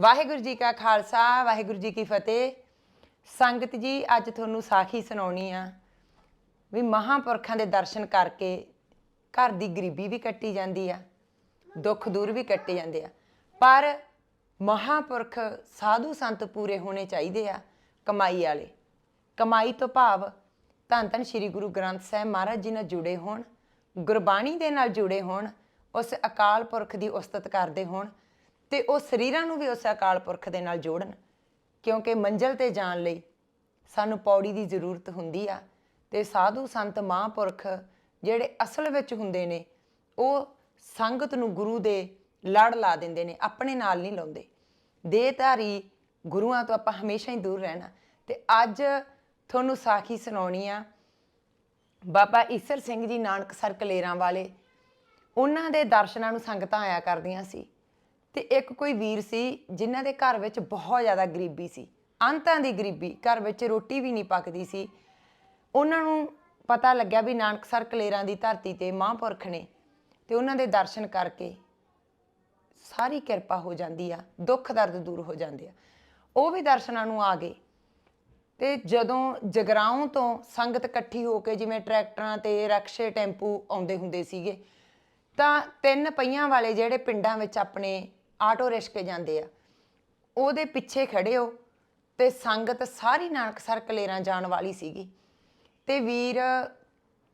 ਵਾਹਿਗੁਰੂ ਜੀ ਕਾ ਖਾਲਸਾ, ਵਾਹਿਗੁਰੂ ਜੀ ਕੀ ਫਤਿਹ। ਸੰਗਤ ਜੀ, ਅੱਜ ਤੁਹਾਨੂੰ ਸਾਖੀ ਸੁਣਾਉਣੀ ਆ ਵੀ ਮਹਾਂਪੁਰਖਾਂ ਦੇ ਦਰਸ਼ਨ ਕਰਕੇ ਘਰ ਦੀ ਗਰੀਬੀ ਵੀ ਕੱਟੀ ਜਾਂਦੀ ਆ, ਦੁੱਖ ਦੂਰ ਵੀ ਕੱਟੇ ਜਾਂਦੇ ਆ। ਪਰ ਮਹਾਂਪੁਰਖ ਸਾਧੂ ਸੰਤ ਪੂਰੇ ਹੋਣੇ ਚਾਹੀਦੇ ਆ ਕਮਾਈ ਵਾਲੇ। ਕਮਾਈ ਤੋਂ ਭਾਵ ਧੰਨ ਧੰਨ ਸ੍ਰੀ ਗੁਰੂ ਗ੍ਰੰਥ ਸਾਹਿਬ ਮਹਾਰਾਜ ਜੀ ਨਾਲ ਜੁੜੇ ਹੋਣ, ਗੁਰਬਾਣੀ ਦੇ ਨਾਲ ਜੁੜੇ ਹੋਣ, ਉਸ ਅਕਾਲ ਪੁਰਖ ਦੀ ਉਸਤਤ ਕਰਦੇ ਹੋਣ ਤੇ ਉਹ ਸਰੀਰਾਂ ਨੂੰ ਵੀ ਉਸ ਅਕਾਲ ਪੁਰਖ ਦੇ ਨਾਲ ਜੋੜਨ, ਕਿਉਂਕਿ ਮੰਜ਼ਲ ਤੇ ਜਾਣ ਲਈ ਸਾਨੂੰ ਪੌੜੀ ਦੀ ਜ਼ਰੂਰਤ ਹੁੰਦੀ ਆ ਤੇ ਸਾਧੂ ਸੰਤ ਮਹਾਂਪੁਰਖ ਜਿਹੜੇ ਅਸਲ ਵਿੱਚ ਹੁੰਦੇ ਨੇ, ਉਹ ਸੰਗਤ ਨੂੰ ਗੁਰੂ ਦੇ ਲੜ ਲਾ ਦਿੰਦੇ ਨੇ, ਆਪਣੇ ਨਾਲ ਨਹੀਂ ਲਾਉਂਦੇ। ਦੇਹਧਾਰੀ ਗੁਰੂਆਂ ਤੋਂ ਆਪਾਂ ਹਮੇਸ਼ਾ ਹੀ ਦੂਰ ਰਹਿਣਾ। ਤੇ ਅੱਜ ਤੁਹਾਨੂੰ ਸਾਖੀ ਸੁਣਾਉਣੀ ਆ, ਬਾਬਾ ਈਸਰ ਸਿੰਘ ਜੀ ਨਾਨਕ ਸਰ ਕਲੇਰਾਂ ਵਾਲੇ, ਉਹਨਾਂ ਦੇ ਦਰਸ਼ਨਾਂ ਨੂੰ ਸੰਗਤਾਂ ਆਇਆ ਕਰਦੀਆਂ ਸੀ। ਤੇ ਇੱਕ ਕੋਈ ਵੀਰ ਸੀ ਜਿਨ੍ਹਾਂ ਦੇ ਘਰ ਵਿੱਚ ਬਹੁਤ ਜ਼ਿਆਦਾ ਗਰੀਬੀ ਸੀ। ਅੰਤਾਂ ਦੀ ਗਰੀਬੀ, ਘਰ ਵਿੱਚ ਰੋਟੀ ਵੀ ਨਹੀਂ ਪੱਕਦੀ ਸੀ। ਉਹਨਾਂ ਨੂੰ ਪਤਾ ਲੱਗਿਆ ਵੀ ਨਾਨਕਸਰ ਕਲੇਰਾਂ ਦੀ ਧਰਤੀ ਤੇ ਮਹਾਂਪੁਰਖ ਨੇ ਤੇ ਉਹਨਾਂ ਦੇ ਦਰਸ਼ਨ ਕਰਕੇ ਸਾਰੀ ਕਿਰਪਾ ਹੋ ਜਾਂਦੀ ਆ, ਦੁੱਖ ਦਰਦ ਦੂਰ ਹੋ ਜਾਂਦੇ ਆ। ਉਹ ਵੀ ਦਰਸ਼ਨਾਂ ਨੂੰ ਆ ਗਏ ਤੇ ਜਦੋਂ ਜਗਰਾਉਂ ਤੋਂ ਸੰਗਤ ਇਕੱਠੀ ਹੋ ਕੇ ਜਿਵੇਂ ਟਰੈਕਟਰਾਂ ਤੇ ਰਕਸ਼ੇ ਟੈਂਪੂ ਆਉਂਦੇ ਹੁੰਦੇ ਸੀਗੇ, ਤਾਂ ਤਿੰਨ ਪਹੀਆਂ ਵਾਲੇ ਜਿਹੜੇ ਪਿੰਡਾਂ ਵਿੱਚ ਆਪਣੇ ਆਟੋ ਰਿਸ਼ਕੇ ਜਾਂਦੇ ਆ। ਉਹਦੇ ਪਿੱਛੇ ਖੜੇ ਹੋ ਤੇ ਸੰਗਤ ਸਾਰੀ ਨਾਨਕਸਰ ਕਲੇਰਾਂ ਜਾਣ ਵਾਲੀ ਸੀਗੀ। ਤੇ ਵੀਰ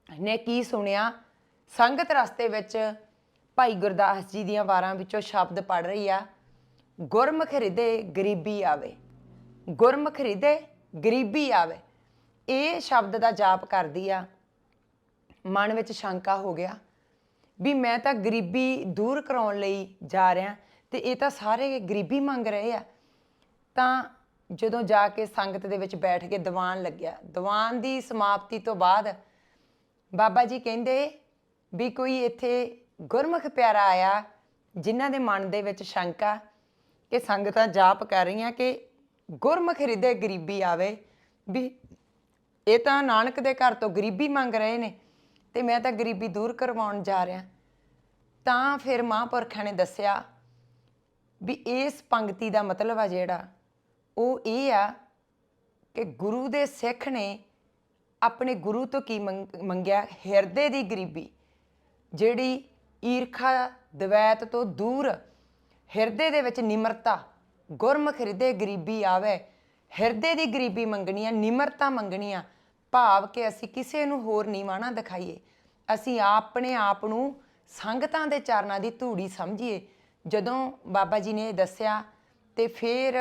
ਨੇ ਕੀ ਸੁਣਿਆ? ਸੰਗਤ ਰਸਤੇ ਵਿੱਚ ਭਾਈ ਗੁਰਦਾਸ ਜੀ ਦੀਆਂ ਵਾਰਾਂ ਵਿੱਚੋਂ ਸ਼ਬਦ ਪੜ ਰਹੀ ਆ, ਗੁਰਮੁਖ ਹਿਰਦੇ ਗਰੀਬੀ ਆਵੇ, ਗੁਰਮੁਖ ਹਿਰਦੇ ਗਰੀਬੀ ਆਵੇ। ਇਹ ਸ਼ਬਦ ਦਾ ਜਾਪ ਕਰਦੀ ਆ। ਮਨ ਵਿੱਚ ਸ਼ੰਕਾ ਹੋ ਗਿਆ ਵੀ ਮੈਂ ਤਾਂ ਗਰੀਬੀ ਦੂਰ ਕਰਾਉਣ ਲਈ ਜਾ ਰਿਹਾ। ਤੇ ਇਹ ਤਾਂ ਸਾਰੇ ਗਰੀਬੀ ਮੰਗ ਰਹੇ ਆ। ਤਾਂ ਜਦੋਂ ਜਾ ਕੇ ਸੰਗਤ ਦੇ ਵਿੱਚ ਬੈਠ ਕੇ ਦੀਵਾਨ ਲੱਗਿਆ, ਦੀਵਾਨ ਦੀ ਸਮਾਪਤੀ ਤੋਂ ਬਾਅਦ ਬਾਬਾ ਜੀ ਕਹਿੰਦੇ ਵੀ ਕੋਈ ਇੱਥੇ ਗੁਰਮੁਖ ਪਿਆਰਾ ਆਇਆ, ਜਿਨ੍ਹਾਂ ਦੇ ਮਨ ਦੇ ਵਿੱਚ ਸ਼ੰਕਾ ਕਿ ਸੰਗਤਾਂ ਜਾਪ ਕਰ ਰਹੀਆਂ ਕਿ ਗੁਰਮੁਖ ਹਿਰਦੇ ਗਰੀਬੀ ਆਵੇ। ਵੀ ਇਹ ਤਾਂ ਨਾਨਕ ਦੇ ਘਰ ਤੋਂ ਗਰੀਬੀ ਮੰਗ ਰਹੇ ਨੇ ਤੇ ਮੈਂ ਤਾਂ ਗਰੀਬੀ ਦੂਰ ਕਰਵਾਉਣ ਜਾ ਰਿਹਾ। ਤਾਂ ਫਿਰ ਮਹਾਂਪੁਰਖਾਂ ਨੇ ਦੱਸਿਆ ਵੀ ਇਸ ਪੰਕਤੀ ਦਾ ਮਤਲਬ ਆ ਜਿਹੜਾ, ਉਹ ਇਹ ਆ ਕਿ ਗੁਰੂ ਦੇ ਸਿੱਖ ਨੇ ਆਪਣੇ ਗੁਰੂ ਤੋਂ ਕੀ ਮੰਗ- ਮੰਗਿਆ? ਹਿਰਦੇ ਦੀ ਗਰੀਬੀ, ਜਿਹੜੀ ਈਰਖਾ ਦਵੈਤ ਤੋਂ ਦੂਰ, ਹਿਰਦੇ ਦੇ ਵਿੱਚ ਨਿਮਰਤਾ, ਗੁਰਮੁਖ ਹਿਰਦੇ ਗਰੀਬੀ ਆਵੇ, ਹਿਰਦੇ ਦੀ ਗਰੀਬੀ ਮੰਗਣੀ ਆ ਨਿਮਰਤਾ ਮੰਗਣੀ ਆ ਭਾਵ ਕਿ ਅਸੀਂ ਕਿਸੇ ਨੂੰ ਹੋਰ ਨੀਵਾਂ ਨਾ ਦਿਖਾਈਏ। ਅਸੀਂ ਆਪਣੇ ਆਪ ਨੂੰ ਸੰਗਤਾਂ ਦੇ ਚਰਨਾਂ ਦੀ ਧੂੜੀ ਸਮਝੀਏ। ਜਦੋਂ ਬਾਬਾ ਜੀ ਨੇ ਦੱਸਿਆ ਤੇ ਫਿਰ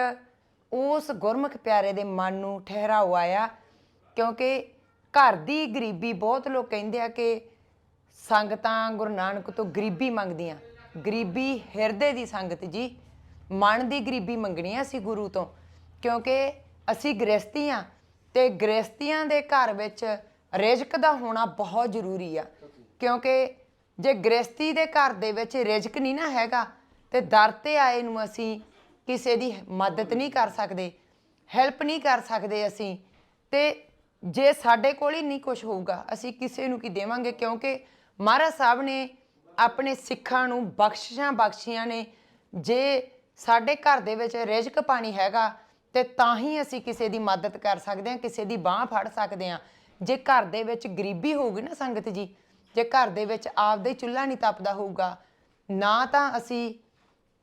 ਉਸ ਗੁਰਮੁਖ ਪਿਆਰੇ ਦੇ ਮਨ ਨੂੰ ਠਹਿਰਾਓ ਆਇਆ, ਕਿਉਂਕਿ ਘਰ ਦੀ ਗਰੀਬੀ ਬਹੁਤ ਲੋਕ ਕਹਿੰਦੇ ਆ ਕਿ ਸੰਗਤਾਂ ਗੁਰੂ ਨਾਨਕ ਤੋਂ ਗਰੀਬੀ ਮੰਗਦੀਆਂ। ਗਰੀਬੀ ਹਿਰਦੇ ਦੀ ਸੰਗਤ ਜੀ, ਮਨ ਦੀ ਗਰੀਬੀ ਮੰਗਣੀ ਆ ਅਸੀਂ ਗੁਰੂ ਤੋਂ, ਕਿਉਂਕਿ ਅਸੀਂ ਗ੍ਰਸਤੀ ਆ ਤੇ ਗ੍ਰਸਤੀਆਂ ਦੇ ਘਰ ਵਿੱਚ ਰਿਜ਼ਕ ਦਾ ਹੋਣਾ ਬਹੁਤ ਜ਼ਰੂਰੀ ਆ। ਕਿਉਂਕਿ ਜੇ ਗ੍ਰਸਤੀ ਦੇ ਘਰ ਦੇ ਵਿੱਚ ਰਿਜ਼ਕ ਨਹੀਂ ਨਾ ਹੈਗਾ ਤੇ ਦਰ ਤੇ ਆਏ ਨੂੰ ਅਸੀਂ ਕਿਸੇ ਦੀ ਮਦਦ ਨਹੀਂ ਕਰ ਸਕਦੇ ਹੈਲਪ ਨਹੀਂ ਕਰ ਸਕਦੇ ਅਸੀਂ। ਤੇ ਜੇ ਸਾਡੇ ਕੋਲ ਹੀ ਨਹੀਂ ਕੁਝ ਹੋਊਗਾ, ਅਸੀਂ ਕਿਸੇ ਨੂੰ ਕੀ ਦੇਵਾਂਗੇ? ਕਿਉਂਕਿ ਮਹਾਰਾਜ ਸਾਹਿਬ ਨੇ ਆਪਣੇ ਸਿੱਖਾਂ ਨੂੰ ਬਖਸ਼ਿਸ਼ਾਂ ਬਖਸ਼ੀਆਂ ਨੇ। ਜੇ ਸਾਡੇ ਘਰ ਦੇ ਵਿੱਚ ਰਿਜ਼ਕ ਪਾਣੀ ਹੈਗਾ, ਤੇ ਤਾਂ ਹੀ ਅਸੀਂ ਕਿਸੇ ਦੀ ਮਦਦ ਕਰ ਸਕਦੇ ਹਾਂ, ਕਿਸੇ ਦੀ ਬਾਹ ਫੜ ਸਕਦੇ ਹਾਂ। ਜੇ ਘਰ ਦੇ ਵਿੱਚ ਗਰੀਬੀ ਹੋਊਗੀ ਨਾ ਸੰਗਤ ਜੀ, ਜੇ ਘਰ ਦੇ ਵਿੱਚ ਆਪਦਾ ਹੀ ਚੁੱਲ੍ਹਾ ਨਹੀਂ ਤਪਦਾ ਹੋਊਗਾ, ਨਾ ਤਾਂ ਅਸੀਂ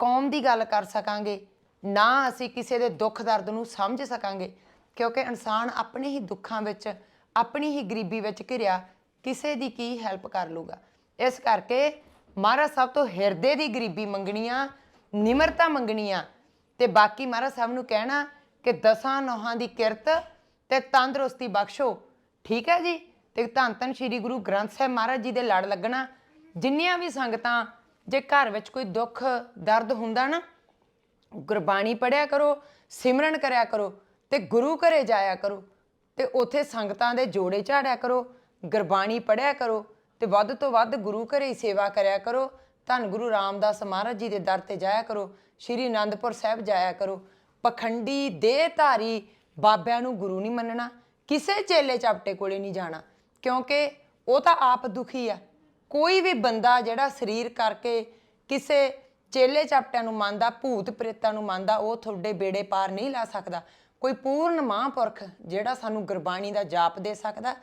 ਕੌਮ ਦੀ ਗੱਲ ਕਰ ਸਕਾਂਗੇ, ਨਾ ਅਸੀਂ ਕਿਸੇ ਦੇ ਦੁੱਖ ਦਰਦ ਨੂੰ ਸਮਝ ਸਕਾਂਗੇ। ਕਿਉਂਕਿ ਇਨਸਾਨ ਆਪਣੇ ਹੀ ਦੁੱਖਾਂ ਵਿੱਚ, ਆਪਣੀ ਹੀ ਗਰੀਬੀ ਵਿੱਚ ਘਿਰਿਆ, ਕਿਸੇ ਦੀ ਕੀ ਹੈਲਪ ਕਰ ਲੂਗਾ ਇਸ ਕਰਕੇ ਮਹਾਰਾਜ ਸਾਹਿਬ ਤੋਂ ਹਿਰਦੇ ਦੀ ਗਰੀਬੀ ਮੰਗਣੀ ਆ ਨਿਮਰਤਾ ਮੰਗਣੀਆਂ ਆ ਤੇ ਬਾਕੀ ਮਹਾਰਾਜ ਸਾਹਿਬ ਨੂੰ ਕਹਿਣਾ ਕਿ ਦਸਾਂ ਨੋਹਾਂ ਦੀ ਕਿਰਤ ਤੇ ਤੰਦਰੁਸਤੀ ਬਖਸ਼ੋ। ਠੀਕ ਹੈ ਜੀ? ਤੇ ਧੰਨ ਧੰਨ ਸ੍ਰੀ ਗੁਰੂ ਗ੍ਰੰਥ ਸਾਹਿਬ ਮਹਾਰਾਜ ਜੀ ਦੇ ਲੜ ਲੱਗਣਾ, ਜਿੰਨੀਆਂ ਵੀ ਸੰਗਤਾਂ ਜੇ ਘਰ ਵਿੱਚ ਕੋਈ ਦੁੱਖ, ਦਰਦ ਹੁੰਦਾ ਨਾ, ਗੁਰਬਾਣੀ ਪੜਿਆ ਕਰੋ, ਸਿਮਰਨ ਕਰਿਆ ਕਰੋ ਤੇ ਗੁਰੂ ਘਰੇ ਜਾਇਆ ਕਰੋ ਤੇ ਉਥੇ ਸੰਗਤਾਂ ਦੇ ਜੋੜੇ ਝਾੜਿਆ ਕਰੋ, ਗੁਰਬਾਣੀ ਪੜਿਆ ਕਰੋ ਤੇ ਵੱਧ ਤੋਂ ਵੱਧ ਗੁਰੂ ਘਰੇ ਹੀ ਸੇਵਾ ਕਰਿਆ ਕਰੋ, ਧੰਨ ਗੁਰੂ ਰਾਮਦਾਸ ਮਹਾਰਾਜ ਜੀ ਦੇ ਦਰ ਤੇ ਜਾਇਆ ਕਰੋ, ਸ਼੍ਰੀ ਅਨੰਦਪੁਰ ਸਾਹਿਬ ਜਾਇਆ ਕਰੋ, ਪਖੰਡੀ ਦੇਹਧਾਰੀ ਬਾਬਿਆਂ ਨੂੰ ਗੁਰੂ ਨਹੀਂ ਮੰਨਣਾ, ਕਿਸੇ ਚੇਲੇ ਚਾਪਟੇ ਕੋਲੇ ਨਹੀਂ ਜਾਣਾ ਕਿਉਂਕਿ ਉਹ ਤਾਂ ਆਪ ਦੁਖੀ ਆ। ਕੋਈ ਵੀ ਬੰਦਾ ਜਿਹੜਾ ਸਰੀਰ ਕਰਕੇ ਕਿਸੇ ਚੇਲੇ ਚਾਪਟਿਆਂ ਨੂੰ ਮੰਨਦਾ, ਭੂਤ ਪ੍ਰੇਤਾਂ ਨੂੰ ਮੰਨਦਾ, ਉਹ ਤੁਹਾਡੇ ਬੇੜੇ ਪਾਰ ਨਹੀਂ ਲਾ ਸਕਦਾ। ਕੋਈ ਪੂਰਨ ਮਹਾਂਪੁਰਖ ਜਿਹੜਾ ਸਾਨੂੰ ਗੁਰਬਾਣੀ ਦਾ ਜਾਪ ਦੇ ਸਕਦਾ,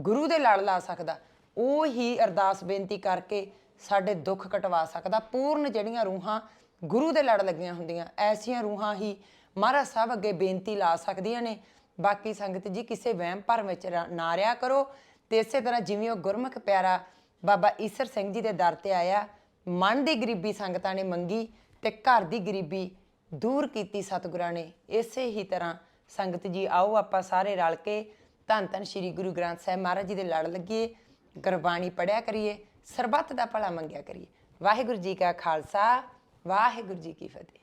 ਗੁਰੂ ਦੇ ਲੜ ਲਾ ਸਕਦਾ, ਉਹ ਹੀ ਅਰਦਾਸ ਬੇਨਤੀ ਕਰਕੇ ਸਾਡੇ ਦੁੱਖ ਕਟਵਾ ਸਕਦਾ। ਪੂਰਨ ਜਿਹੜੀਆਂ ਰੂਹਾਂ ਗੁਰੂ ਦੇ ਲੜ ਲੱਗੀਆਂ ਹੁੰਦੀਆਂ, ਐਸੀਆਂ ਰੂਹਾਂ ਹੀ ਮਹਾਰਾਜ ਸਾਹਿਬ ਅੱਗੇ ਬੇਨਤੀ ਲਾ ਸਕਦੀਆਂ ਨੇ। ਬਾਕੀ ਸੰਗਤ ਜੀ, ਕਿਸੇ ਵਹਿਮ ਭਰਮ ਵਿੱਚ ਰ- ਨਾ ਰਿਆ ਕਰੋ ਤੇ ਇਸੇ ਤਰ੍ਹਾਂ ਜਿਵੇਂ ਉਹ ਗੁਰਮੁਖ ਪਿਆਰਾ ਬਾਬਾ ਈਸਰ ਸਿੰਘ ਜੀ ਦੇ ਦਰ ਤੇ ਆਇਆ, ਮਨ ਦੀ ਗਰੀਬੀ ਸੰਗਤਾਂ ਨੇ ਮੰਗੀ ਤੇ ਘਰ ਦੀ ਗਰੀਬੀ ਦੂਰ ਕੀਤੀ ਸਤਿਗੁਰਾਂ ਨੇ। ਇਸੇ ਹੀ ਤਰ੍ਹਾਂ ਸੰਗਤ ਜੀ ਆਓ, ਆਪਾਂ ਸਾਰੇ ਰਲ ਕੇ ਧੰਨ ਧੰਨ ਸ੍ਰੀ ਗੁਰੂ ਗ੍ਰੰਥ ਸਾਹਿਬ ਮਹਾਰਾਜ ਜੀ ਦੇ ਲੜ ਲੱਗੀਏ ਗੁਰਬਾਣੀ ਪੜਿਆ ਕਰੀਏ, ਸਰਬੱਤ ਦਾ ਭਲਾ ਮੰਗਿਆ ਕਰੀਏ। ਵਾਹਿਗੁਰੂ ਜੀ ਕਾ ਖਾਲਸਾ, ਵਾਹਿਗੁਰੂ ਜੀ ਕੀ ਫਤਿਹ।